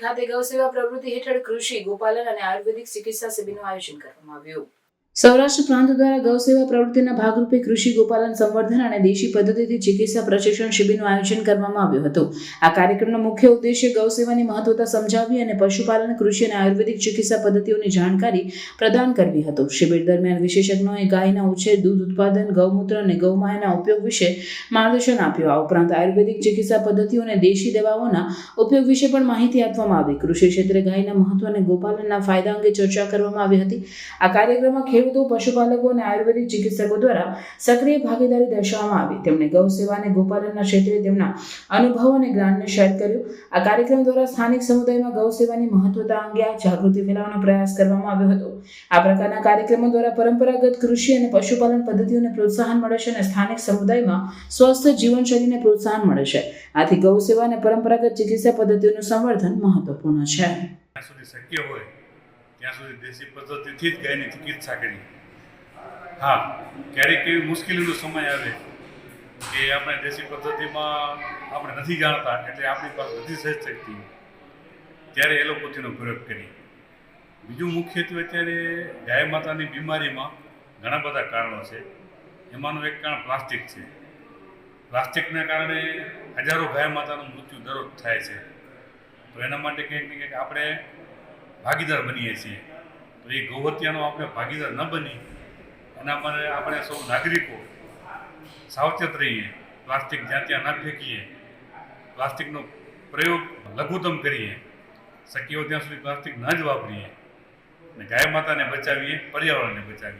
ખાતે ગૌસેવા પ્રવૃત્તિ હેઠળ કૃષિ ગોપાલન અને આયુર્વેદિક ચિકિત્સા શિબિરનું આયોજન કરવામાં આવ્યું. સૌરાષ્ટ્ર પ્રાંત દ્વારા ગૌસેવા પ્રવૃત્તિના ભાગરૂપે કૃષિ, ગોપાલન, સંવર્ધન અને દેશી પદ્ધતિથી ચિકિત્સા પ્રશિક્ષણ શિબિરનું આયોજન કરવામાં આવ્યું હતું. આ કાર્યક્રમનો મુખ્ય ઉદ્દેશ્ય ગૌસેવાની મહત્વતા સમજાવવી અને પશુપાલન, કૃષિ અને આયુર્વેદિક ચિકિત્સા પદ્ધતિઓની જાણકારી પ્રદાન કરવી હતું. શિબિર દરમિયાન વિશેષજ્ઞોએ ગાયના ઉછેર, દૂધ ઉત્પાદન, ગૌમૂત્ર અને ગૌમાયાના ઉપયોગ વિશે માર્ગદર્શન આપ્યું. આ ઉપરાંત આયુર્વેદિક ચિકિત્સા પદ્ધતિઓ અને દેશી દવાઓના ઉપયોગ વિશે પણ માહિતી આપવામાં આવી. કૃષિ ક્ષેત્રે ગાયના મહત્વ અને ગોપાલનના ફાયદા અંગે ચર્ચા કરવામાં આવી હતી. આ કાર્યક્રમમાં ખેડૂતો પશુપાલકો અને આયુર્વેદિક ચિકિત્સકો દ્વારા સક્રિય ભાગીદારી દર્શાવવામાં આવી. તેમણે ગૌ સેવા અને ગોપાલનના ક્ષેત્રે તેમના અનુભવ અને જ્ઞાનને શેર કર્યું. આ કાર્યક્રમ દ્વારા સ્થાનિક સમુદાયમાં ગૌ સેવાની મહત્વતા અંગે જાગૃતિ ફેલાવવાનો પ્રયાસ કરવામાં આવ્યો હતો. આ પ્રકારના કાર્યક્રમો દ્વારા પરંપરાગત કૃષિ અને પશુપાલન પદ્ધતિઓને પ્રોત્સાહન મળે છે અને સ્થાનિક સમુદાયમાં સ્વસ્થ જીવનશૈલીને પ્રોત્સાહન મળે છે. આથી ગૌ સેવા અને પરંપરાગત ચિકિત્સા પદ્ધતિઓનું સંવર્ધન મહત્વપૂર્ણ છે. શક્ય હોય ત્યાં સુધી દેશી પદ્ધતિથી જ ગાયની ચિકિત્સા કરી. હા, ક્યારેક એવી મુશ્કેલીનો સમય આવે કે આપણે દેશી પદ્ધતિમાં આપણે નથી જાણતા એટલે આપણી પાસે નથી સહજ શક્તિ. ત્યારે એલોપેથીનો પ્રયોગ કરીએ બીજું મુખ્યત્વે અત્યારે ગાય માતાની બીમારીમાં ઘણા બધા કારણો છે. એમાંનું એક કારણ પ્લાસ્ટિક છે. પ્લાસ્ટિકના કારણે હજારો ગાય માતાનું મૃત્યુ દરરોજ થાય છે. તો એના માટે કંઈક ને કંઈક આપણે ભાગીદાર બનીએ છીએ. તો એ ગૌહત્યાનો આપણે ભાગીદાર ન બની, એના માટે આપણે સૌ નાગરિકો સાવચેત રહીએ, પ્લાસ્ટિક જ્યાં ત્યાં ના ફેંકીએ, પ્લાસ્ટિકનો પ્રયોગ લઘુત્તમ કરીએ શક્ય ત્યાં સુધી પ્લાસ્ટિક ન જ વાપરીએ. અને ગાય માતાને બચાવીએ, પર્યાવરણને બચાવીએ.